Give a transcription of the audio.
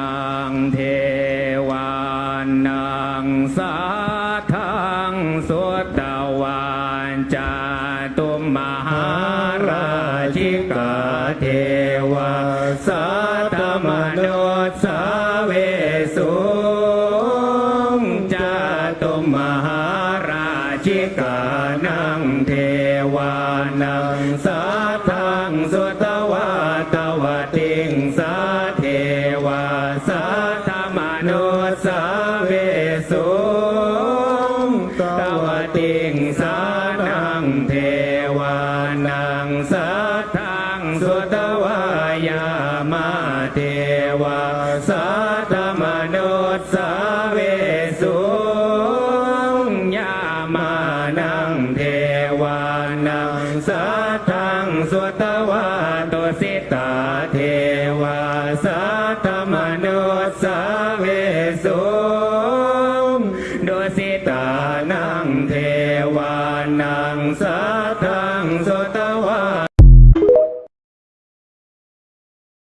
นังเทวานังสาทังสุตวันจาตุมหาราชิกาเทวาสัตมนุสาเวสุงจาตุมหาราชิกานังเทวานังสาทังสุตวัน สาเวสุงตวติงสานังเทวานังสัทธังสุตวายามาเทวาสัทธมนุสสาเวสุงยามานังเทวานังสัทธังสุตวาตุสิตาเทวาสัทธมนุ สมโดยสิตานังเทวานังสา